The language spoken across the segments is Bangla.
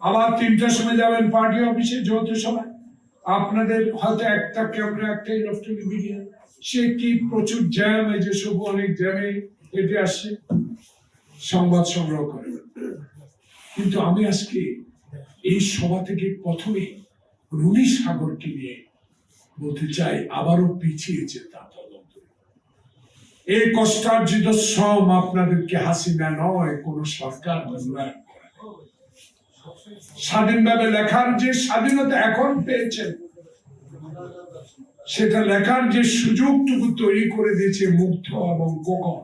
আবার তিনটার সময় যাবেন পার্টি অফিসে যৌথ সভায়। আপনাদের হয়তো একটা ক্যামেরা একটা ইলেকট্রনিক মিডিয়া। সে কি প্রচুর জ্যাম, এই যে সব অনেক জ্যামে হেঁটে আসছে। সংবাদ সংগ্রহ করে। কিন্তু আমি আজকে এই সভা থেকে প্রথমে রুনি সাগরকে নিয়ে বলতে চাই, আবারও পিছিয়েছে তা তদন্ত। এই কষ্টার্জিত শ্রম আপনাদেরকে হাসিনা নয়, কোন সরকার না। স্বাধীনভাবে লেখার যে স্বাধীনতা এখন পেয়েছেন সেটা লেখার যে সুযোগটুকু তৈরি করে দিয়েছে মুগ্ধ এবং গোকন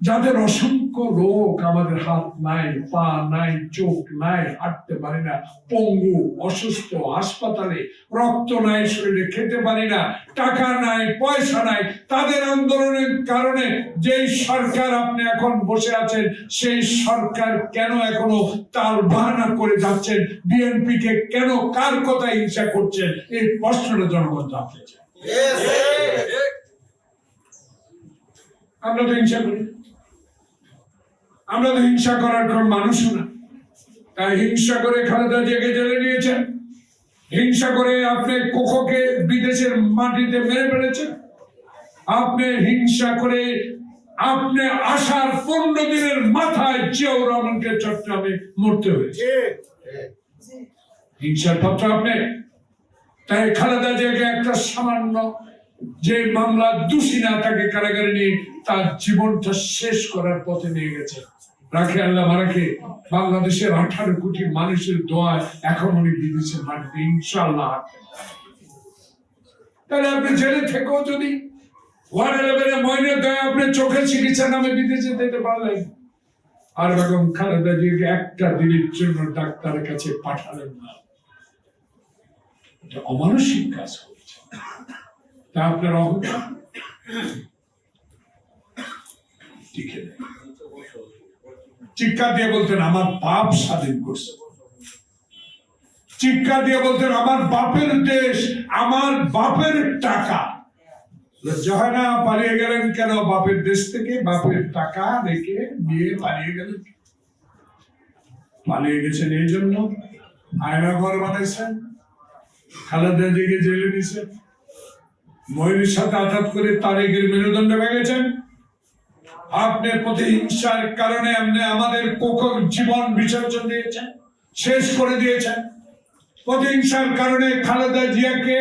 যাদের অসংখ্য রোগ আমাদের হাত নাই পা নাই চোখ নাই হাঁটতে পারি না পঙ্গু অসুস্থ হাসপাতালে রক্ত নাই শরীরে খেতে পারি না টাকা নাই পয়সা নাই তাদের আন্দোলনের কারণে যেই সরকার আপনি এখন বসে আছেন সেই সরকার কেন এখনও তার বাহানা করে যাচ্ছেন? বিএনপি কে কেন কার কথা হিংসা করছেন? এই প্রশ্নটা জনগণ জানতে চায়। আমরা তো হিংসা করি। আমরা তো হিংসা করার কোন মানুষও না। তাই হিংসা করে খালেদা জিয়াকে জেলে নিয়েছেন। হিংসা করে আপনি কোকোকে বিদেশের মাটিতে মেরে ফেলেছেন। আপনি হিংসা করে আপনি আসার পনেরো দিনের মাথায় জিয়াউর রহমানকে চট্টগ্রামে মরতে হয়েছে। হিংসার পত্র আপনি? তাই খালেদা জিয়াকে একটা সামান্য যে মামলা দোষী না তাকে কারাগারে নিয়ে তার জীবনটা শেষ করার পথে নিয়ে গেছে। রাখে আল্লাহ মারাকে বাংলাদেশের আঠারো কোটি মানুষের দোয়া এখন উনি বিদেশের মাটিতে ইনশাল্লাহ তাহলে আপনি জেলে থেকেও যদি। ময়নের দয়া আপনি চোখে চিকিৎসা নামে বিদেশে পারলেন। আর বেগম খালেদা জিয়াকে একটা দিনের জন্য ডাক্তারের কাছে পাঠালেন না। এটা অমানসিক কাজ করছে তা আপনার অহংকার। টিকে নেই। চিৎকার দিয়ে বলতেন, আমার বাপ স্বাধীন করছে। চিৎকার দিয়ে বলতেন, আমার বাপের দেশ, আমার বাপের টাকা। পালিয়ে গেলেন কেন? বাপের দেশ থেকে বাপের টাকা রেখে নিয়ে পালিয়ে গেলেন পালিয়ে গেছেন এই জন্য। আয়না ঘর বানাইছেন, খালেদা জেলে নিছেন, ময়ূরের সাথে আঘাত করে তারেকের মেরুদণ্ড ভেঙেছেন। আপনার প্রতি হিংসার কারণে আপনি আমাদের কোকর জীবন বিসর্জন দিয়েছেন, শেষ করে দিয়েছেন। প্রতিহিংসার কারণে খালেদা জিয়াকে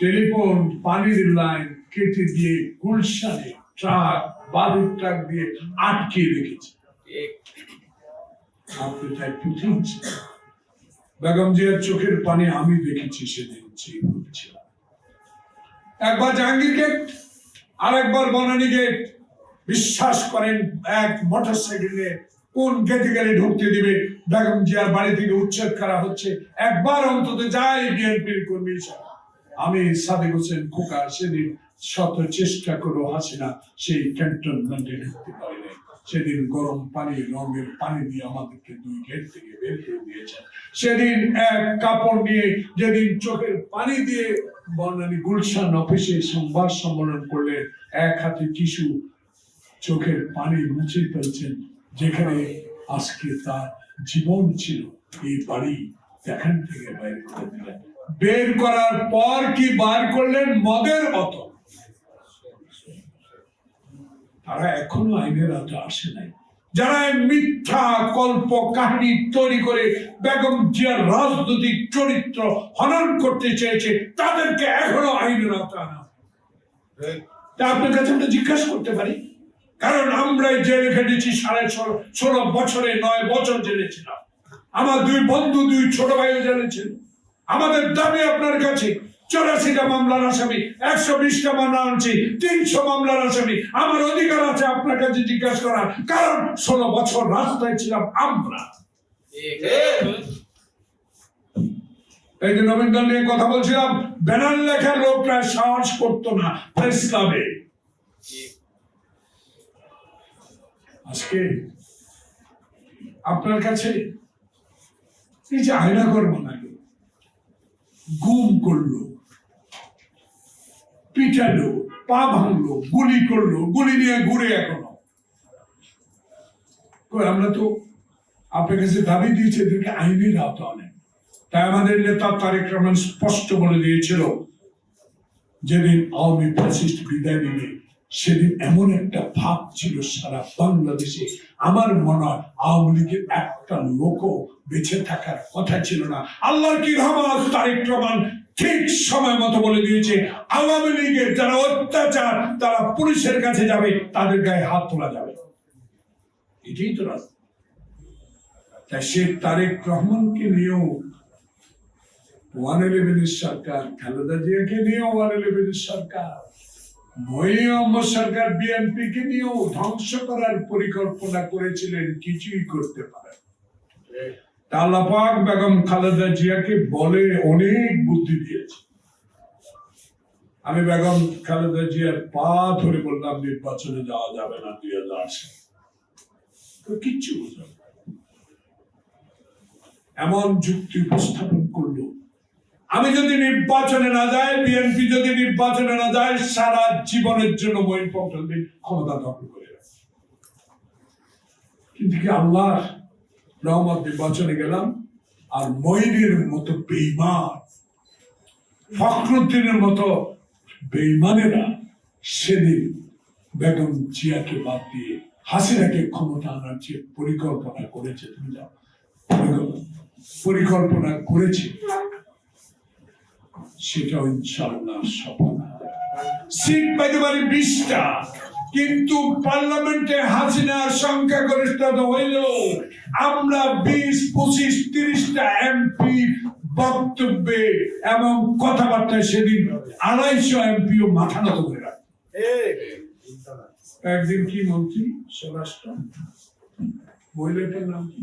টেলিফোন, পানির লাইন কেটে দিয়ে গুলশানে ট্রাক, বালুর ট্রাক দিয়ে আটকে রেখেছে। আপনি তাই প্রতিহিংসা বেগম জিয়ার চোখের পানি আমি দেখেছি, সেদিন একবার জাহাঙ্গীর গেট, আরেকবার বনানী গেট বিশ্বাস করেন এক মোটর কোন গেটে গেলে ঢুকতে দিবে? বেগম জিয়ার বাড়ি থেকে উচ্ছেদ করা হচ্ছে। একবার অন্তত যাই বিএনপির কর্মী আমি সাদেক হোসেন খোকা, সেদিন শত চেষ্টা করে হাসিনা সেই ক্যান্টনমেন্টে ঢুকতে পারি সেদিন গরম পানি, রঙের পানি দিয়ে আমাদেরকে দুই গেট থেকে বের করে দিয়েছেন। সেদিন এক কাপড় নিয়ে যেদিন চোখের পানি দিয়ে বর্ণালী গুলশান অফিসে সংবাদ সম্মেলন করলেন, এক হাতে টিস্যু চোখের পানি মুছে ফেলছেন, যেখানে আজকে তার জীবন ছিল। এই বাড়ি সেখান থেকে বের করে দিলেন। বের করার পর কি বার করলেন? মদের মতো। তারা এখনও আইনের আওতা আসে নাই। যারা মিথ্যা কল্প কাহিনী তৈরি করে বেগম জিয়ার রাজনৈতিক চরিত্র হনন করতে চেয়েছে, তাদেরকে এখনও আইনের আওতা আনা আপনার কাছে আমরা জিজ্ঞাসা করতে পারি? কারণ আমরাই জেলে খেটেছি সাড়ে ষোলো ষোলো বছরে, নয় বছর জেলে ছিলাম আমার দুই বন্ধু, দুই ছোট ভাইও জেলে ছিল আমাদের দাবি আপনার কাছে, চৌরাশিটা মামলার আসামি, একশো বিশটা মামলা আনছি, তিনশো মামলার আসামি। আমার অধিকার আছে আপনার কাছে জিজ্ঞাসা করার, কারণ ষোলো বছর রাস্তায় ছিলাম আমরা। এই যে নবীন নিয়ে কথা বলছিলাম, ব্যানার লেখার লোকরা সাহস করতো না প্রেস ক্লাবে আজকে আপনার কাছে এই যে আয়নাঘর বানালো গুম করল, পিটালো, পা ভাঙলো, গুলি করল, গুলি নিয়ে ঘুরে এখনও। আমরা তো আপনার কাছে দাবি দিয়েছে, এদেরকে আইনের আওতা আনেন। তাই আমাদের নেতা তারেক রহমান স্পষ্ট বলে দিয়েছিল, যেদিন আওয়ামী ফ্যাসিস্ট বিদায় নেবে সেদিন এমন একটা ভাব ছিল সারা বাংলাদেশে। আমার মনে হয় আওয়ামী লীগের একটা লোকও বেঁচে থাকার কথা ছিল না। আল্লাহর কি রহমান তারেক রহমান ঠিক সময় মতো বলে দিয়েছে, আওয়ামী লীগের যারা অত্যাচার, তারা পুলিশের কাছে যাবে, তাদের গায়ে হাত তোলা যাবে। এটাই তো রাস্তা। তাই সে তারেক রহমানকে নিয়েও ওয়ান ইলেভেনের সরকার, খালেদা জিয়াকে নিয়েও ওয়ান ইলেভেনের সরকার। মহিম সরকার বিএনপি কে নিয়েও ধ্বংস করার পরিকল্পনা করেছিলেন, কিছুই করতে তালাপাক বেগম খালেদা জিয়াকে বলে অনেক বুদ্ধি দিয়েছে। আমি বেগম খালেদা জিয়ার পা ধরে বললাম, নির্বাচনে যাওয়া যাবে না দুই হাজার তো কিচ্ছু। এমন যুক্তি উপস্থাপন করল আমি যদি নির্বাচনে না যাই, বিএনপি যদি নির্বাচনে না যায়, সারা জীবনের জন্য মহিন পটলকে ক্ষমতা দখল করে কিন্তু কি আল্লাহ রহমত নির্বাচনে গেলাম, আর মহিনের মতো বেইমান ফখরুদ্দিনের মতো বেইমানেরা সেদিন বেগম জিয়াকে বাদ দিয়ে হাসিনাকে ক্ষমতা আনার যে পরিকল্পনা করেছে, তুমি যাও পরিকল্পনা করেছে। সেটা ইনশাল্লাহ সফল। সিট পেতে পারে বিশটা। কিন্তু পার্লামেন্টে হাসিনার সংখ্যাগরিষ্ঠতা হইল আমরা বিশ পঁচিশ তিরিশটা এমপি বক্তব্যে এবং কথাবার্তায় সেদিন আড়াইশো এমপিও মাথা নত করে একদিন কি মন্ত্রী? স্বরাষ্ট্র? মহিলাটার নাম কি?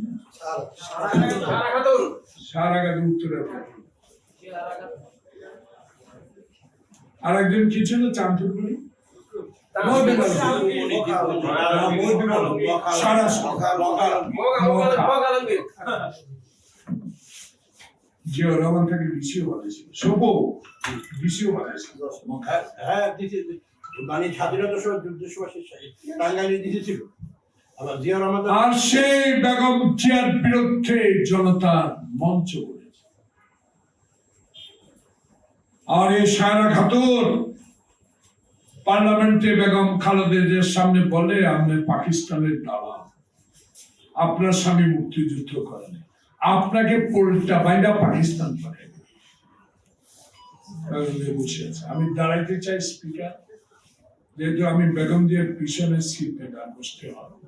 সারা উত্তরে আর একজন কি ছিল? চাঁদপুর বলি রহমান থেকে বিসিও বানাইছিল সব বিসিও বানাইছিল হ্যাঁ মানে স্বাধীনতা যুদ্ধ টাঙ্গাইলে আর সেই বেগম জিয়ার বিরুদ্ধে জনতার মঞ্চ করেছে আর এই সায়রা খাতুন, পার্লামেন্টে বেগম খালেদের সামনে বলে আপনি পাকিস্তানের দালাল। আপনার স্বামী মুক্তিযুদ্ধ করেন। আপনাকে পোলটা বাইরা পাকিস্তান আছে আমি দাঁড়াইতে চাই, স্পিকার। যেহেতু আমি বেগম দিয়ে পিছনে সিটে বসতে হবে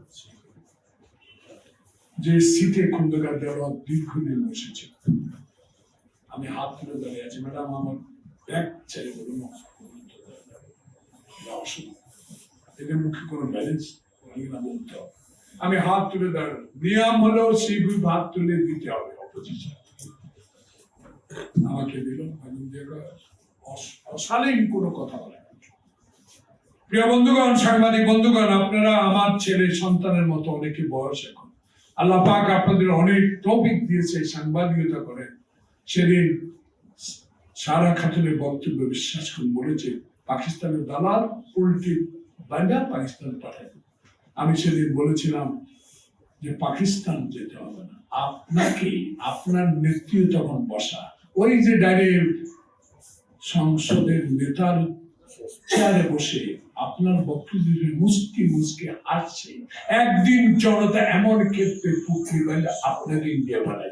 যে সিটে খন্দকার দেওয়া দীর্ঘদিন বসেছে। আমি হাত তুলে দাঁড়িয়ে আছি। ম্যাডাম, আমার ব্যাগ চাই অসুবিধা। এদের মুখে কোনো ব্যালেন্স না বলতে হবে আমি হাত তুলে দাঁড়ানো নিয়ম হলো সেই হাত তুলে দিতে হবে অপোজিশন আমাকে দিল অশালীন কোনো কথা বলে প্রিয় বন্ধুগণ, সাংবাদিক বন্ধুগণ, আপনারা আমার ছেলে, সন্তানের মতো অনেকে বয়স এখন। আল্লাহ পাক আপনাদের অনেক টপিক দিয়েছে সাংবাদিকতা করেন সেদিন সারা খাতুনের বক্তব্য বিশ্বাস করে বলেছে পাকিস্তানের দালাল উল্টি বান্ধা পাকিস্তান পাঠায়। আমি সেদিন বলেছিলাম যে পাকিস্তান যেতে হবে না। আপনাকে আপনার নেতৃত্ব তখন বসা। ওই যে ডাইরেক্ট সংসদের নেতার চেয়ারে বসে আপনার বক্তব্য মুসকি মুসকি আসছে একদিন জনতা এমন ক্ষেত্রে পুকুরি বাইলে আপনাকে ইন্ডিয়া বানাই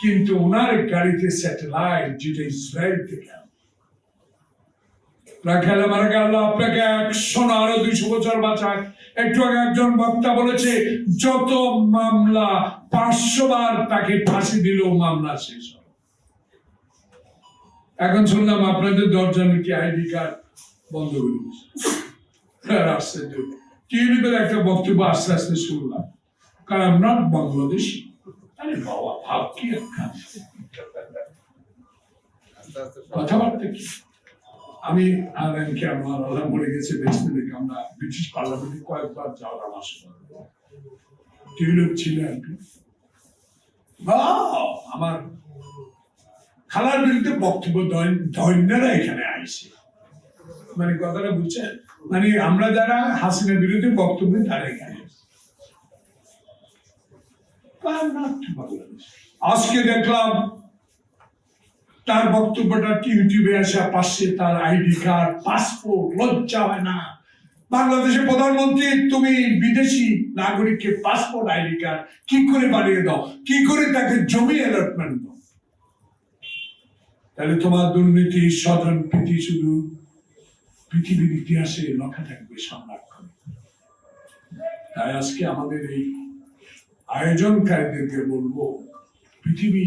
কিন্তু ওনার গাড়িতে স্যাটেলাইট, যেটা ইসরায়েল থেকে রাখাল আমার আল্লাহ আপনাকে একশো না আরও বছর বাঁচাক। একটু আগে একজন বক্তা বলেছে, যত মামলা পাঁচশো বার তাকে ফাঁসি মামলা শেষ হবে। এখন শুনলাম আপনাদের দরজা নাকি আইডি কার্ড বন্ধ করে দিয়েছে। একটা বক্তব্য আস্তে আস্তে শুনলাম। কারণ not Bangladeshi. আরে আমি আমার গেছে আমরা ব্রিটিশ পার্লামেন্টে কয়েকবার যাওয়ার আমার টিউলিপ ছিল আমার খালার বিরুদ্ধে বক্তব্য দৈন্যরা এখানে আইছে মানে কথাটা বুঝছেন? মানে আমরা যারা হাসিনার বিরুদ্ধে বক্তব্য তারা এখানে। আজকে দেখলাম তার বক্তব্যটা ইউটিউবে আসা পাশে তার আইডি কার্ড, পাসপোর্ট, লজ্জা হয় না। বাংলাদেশের প্রধানমন্ত্রী, তুমি বিদেশি নাগরিককে পাসপোর্ট, আইডি কার্ড কি করে বানিয়ে দাও? কি করে তাকে জমি অ্যালটমেন্ট দাও? তাহলে তোমার দুর্নীতি, স্বজন, প্রীতি শুধু পৃথিবীর ইতিহাসে লেখা থাকবে সংরক্ষণ তাই আজকে আমাদের এই আয়োজনকারীদেরকে বলব, পৃথিবী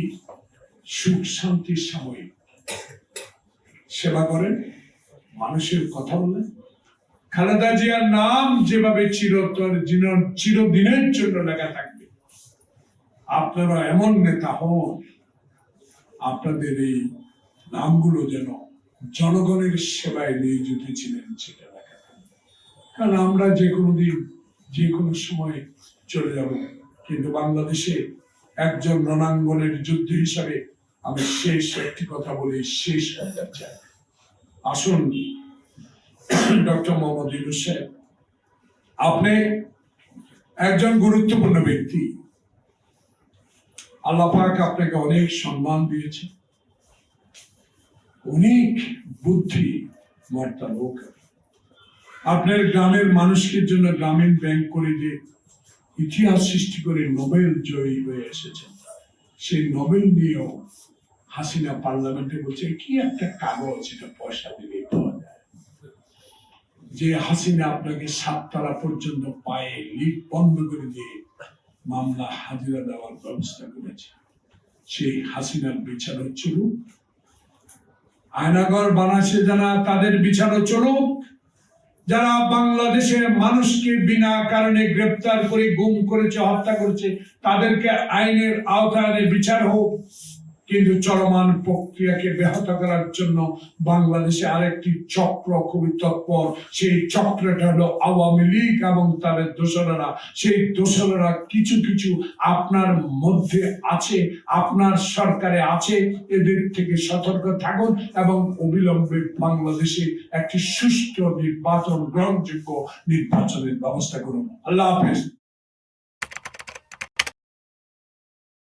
সুখ শান্তির সাময়িক। সেবা করেন, মানুষের কথা বলেন। খালেদা জিয়ার নাম যেভাবে চিরতর চিরদিনের জন্য লেখা থাকবে। আপনারা এমন নেতা হন, আপনাদের এই নামগুলো যেন জনগণের সেবায় নিয়োজিত ছিলেন, সেটা লেখা থাকবে। কারণ আমরা যে কোনো দিন, যে কোনো সময় চলে যাব। কিন্তু বাংলাদেশে একজন রণাঙ্গনের যুদ্ধ হিসাবে আমি শেষ একটি কথা বলে, শেষ করতে চাই। আসুন, ডক্টর মোহাম্মদ ইউনুস সাহেব, আপনি একজন গুরুত্বপূর্ণ ব্যক্তি। আল্লাহ পাক আপনাকে অনেক সম্মান দিয়েছে। অনেক বুদ্ধি মর্তা লোক। আপনার গ্রামের মানুষের জন্য গ্রামীণ ব্যাংক করে যে ইতিহাস সৃষ্টি করে নোবেল জয়ী হয়ে এসেছেন সেই নোবেল নিয়েও হাসিনা পার্লামেন্টে বলছে, কি একটা কাগজ, এটা পয়সা দিলেই পাওয়া যায়। যে হাসিনা আপনাকে সাততলা পর্যন্ত পায়ে লিফট বন্ধ করে দিয়ে মামলা হাজিরা দেওয়ার ব্যবস্থা করেছে, সেই হাসিনার বিচারও চলুক। আয়নাগর বানাচ্ছে যারা, তাদের বিচারও চলুক। যারা বাংলাদেশের মানুষকে বিনা কারণে গ্রেপ্তার করে গুম করেছে, হত্যা করেছে, তাদেরকে আইনের আওতায় বিচার হোক। কিন্তু চলমান প্রক্রিয়াকে ব্যাহত করার জন্য বাংলাদেশে আরেকটি চক্র খুবই তৎপর। সেই চক্রটা হলো আওয়ামী লীগ এবং তাদের দোসরেরা। সেই দোসরেরা কিছু কিছু আপনার মধ্যে আছে, আপনার সরকারে আছে, এদের থেকে সতর্ক থাকুন এবং অবিলম্বে বাংলাদেশে একটি সুষ্ঠু নির্বাচন, গ্রহণযোগ্য নির্বাচনের ব্যবস্থা করুন। আল্লাহ হাফেজ।